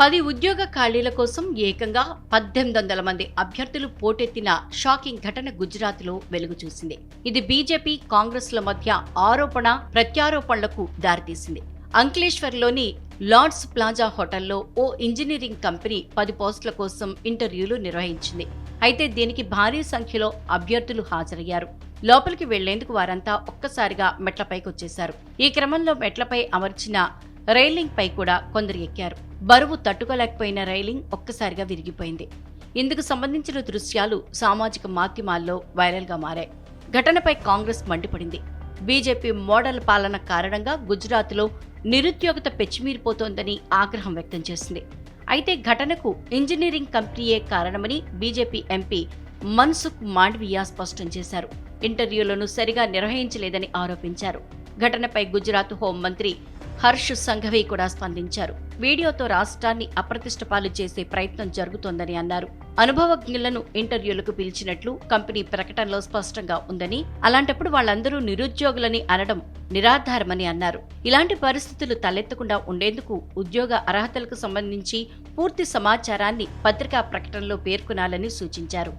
పది ఉద్యోగ ఖాళీల కోసం ఏకంగా పద్దెనిమిది వందల మంది అభ్యర్థులు పోటెత్తిన షాకింగ్ ఘటన గుజరాత్లో వెలుగు చూసింది ఇది బీజేపీ కాంగ్రెస్ల మధ్య ఆరోపణ ప్రత్యారోపణలకు దారితీసింది. అంక్లేశ్వర్లోని లార్డ్స్ ప్లాజా హోటల్లో ఓ ఇంజనీరింగ్ కంపెనీ పది పోస్టుల కోసం ఇంటర్వ్యూలు నిర్వహించింది. అయితే దీనికి భారీ సంఖ్యలో అభ్యర్థులు హాజరయ్యారు. లోపలికి వెళ్ళేందుకు వారంతా ఒక్కసారిగా మెట్లపైకి వచ్చేశారు ఈ క్రమంలో మెట్లపై అమర్చిన రైలింగ్ పై కూడా కొందరు ఎక్కారు. బరువు తట్టుకోలేకపోయిన రైలింగ్ ఒక్కసారిగా విరిగిపోయింది. ఇందుకు సంబంధించిన దృశ్యాలు సామాజిక మాధ్యమాల్లో వైరల్గా మారాయి. ఘటనపై కాంగ్రెస్ మండిపడింది. బీజేపీ మోడల్ పాలన కారణంగా గుజరాత్లో నిరుద్యోగత పెచ్చిమీరిపోతోందని ఆగ్రహం వ్యక్తం చేసింది. అయితే ఘటనకు ఇంజనీరింగ్ కంపెనీయే కారణమని బీజేపీ ఎంపీ మన్సుఖ్ మాండవియా స్పష్టం చేశారు. ఇంటర్వ్యూలను సరిగా నిర్వహించలేదని ఆరోపించారు. ఘటనపై గుజరాత్ హోంమంత్రి హర్ష్ సంఘవి కూడా స్పందించారు. వీడియోతో రాష్ట్రాన్ని అప్రతిష్టపాలు చేసే ప్రయత్నం జరుగుతోందని అన్నారు. అనుభవజ్ఞులను ఇంటర్వ్యూలకు పిలిచినట్లు కంపెనీ ప్రకటనలో స్పష్టంగా ఉందని అలాంటప్పుడు వాళ్ళందరూ నిరుద్యోగులని అనడం నిరాధారమని అన్నారు. ఇలాంటి పరిస్థితులు తలెత్తకుండా ఉండేందుకు ఉద్యోగ అర్హతలకు సంబంధించి పూర్తి సమాచారాన్ని పత్రికా ప్రకటనలో పేర్కొనాలని సూచించారు.